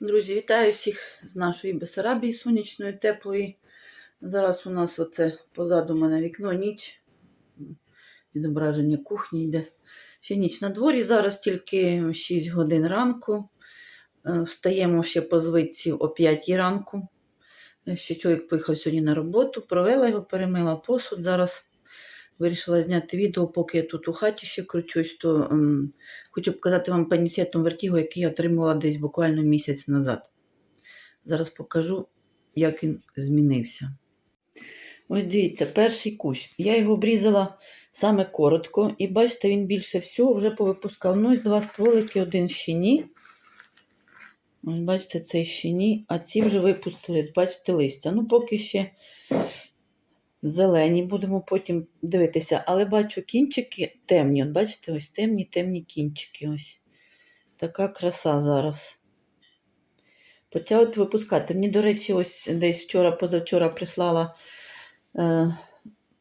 Друзі, вітаю всіх з нашої Бесарабії сонячної, теплої. Зараз у нас оце позаду мене вікно, ніч. Відображення кухні йде. Ще ніч на дворі, зараз тільки 6 годин ранку. Е, Встаємо ще по звичці о 5 ранку. Е, Ще чоловік поїхав сьогодні на роботу, провела його, перемила посуд. Зараз вирішила зняти відео, поки я тут у хаті ще кручусь, то ем, хочу показати вам панісетом вертігу, який я отримала десь буквально місяць назад. Зараз покажу, як він змінився. Ось дивіться, перший кущ. Я його обрізала саме коротко, і бачите, він більше всього вже повипускав. Ну, ось два стволики, один ще ні. Ось бачите, цей ще ні, а ці вже випустили, бачите, листя. Ну, поки ще зелені, будемо потім дивитися. Але бачу кінчики темні. От бачите, ось темні, темні кінчики. Ось. Така краса зараз. Почав випускати. Мені, до речі, ось десь вчора, позавчора прислала е,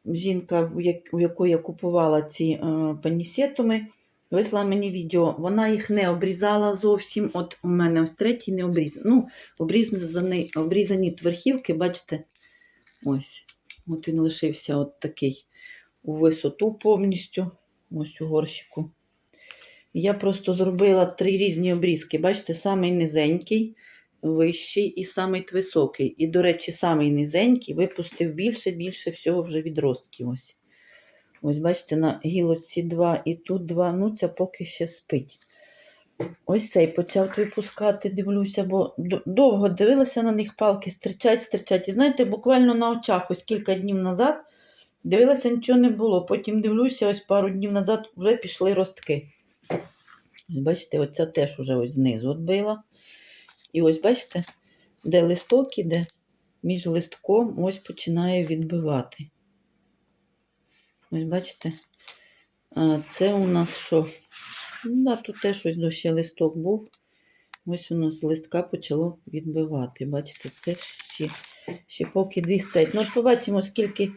жінка, у, як, якої я купувала ці е, панісетуми. Вислала мені відео. Вона їх не обрізала зовсім. От у мене ось третій не обрізаний. Ну, обрізані, обрізані верхівки, бачите, ось. От він лишився от такий у висоту повністю. Ось у горщику. Я просто зробила три різні обрізки. Бачите, самий низенький, вищий і самий високий. І, до речі, самий низенький випустив більше, більше всього вже відростків. Ось, ось бачите, на гілочці два і тут два. Ну, це поки ще спить. Ось цей почав випускати, дивлюся, бо довго дивилася на них палки, стирчать, стирчать. І знаєте, буквально на очах, ось кілька днів назад, дивилася, нічого не було. Потім дивлюся, ось пару днів назад вже пішли ростки. Бачите, оця теж уже ось знизу відбила. І ось бачите, де листок іде, між листком ось починає відбивати. Ось бачите, це у нас що? Ну, да, тут теж ось ще листок був. Ось воно з листка почало відбивати. Бачите, це ще, ще поки дві стоять. Ну, побачимо, скільки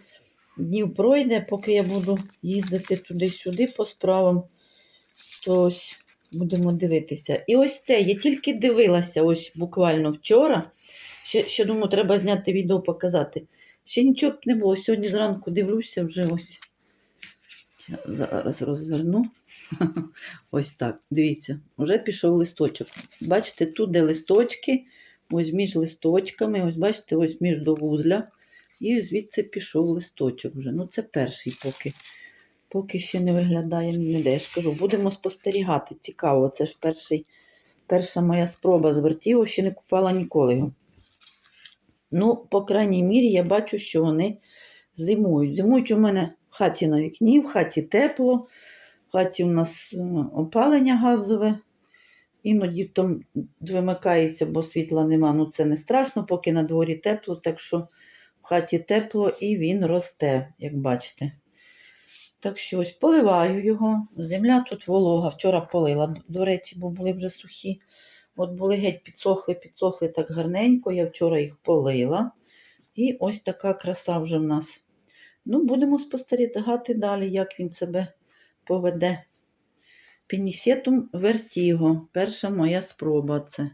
днів пройде, поки я буду їздити туди-сюди по справам. То ось будемо дивитися. І ось це, я тільки дивилася ось буквально вчора. Ще, ще думаю, треба зняти відео, показати. Ще нічого б не було. Сьогодні зранку дивлюся вже ось. Зараз розверну. Ось так. Дивіться, вже пішов листочок. Бачите, тут де листочки, ось між листочками, ось бачите, ось між до вузля. І звідси пішов листочок вже. Ну, це перший поки. Поки ще не виглядає ніде. Я ж кажу, будемо спостерігати. Цікаво, це ж перший, перша моя спроба з вертігу, ще не купала ніколи його. Ну, по крайній мірі, я бачу, що вони зимують. Зимують у мене в хаті на вікні, в хаті тепло. В хаті у нас е, опалення газове. Іноді там вимикається, бо світла нема. Ну це не страшно, поки на дворі тепло, так що в хаті тепло і він росте, як бачите. Так що ось поливаю його. Земля тут волога. Вчора полила, до речі, бо були вже сухі. От були геть підсохли, підсохли так гарненько. Я вчора їх полила. І ось така краса вже в нас. Ну, будемо спостерігати далі, як він себе поведе. Пінісетум вертіго. Перша моя спроба це.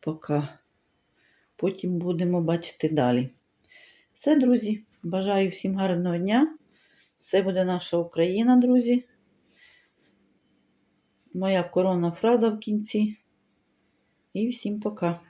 Пока. Потім будемо бачити далі. Все, друзі. Бажаю всім гарного дня. Це буде наша Україна, друзі. Моя коронна фраза в кінці. І всім пока.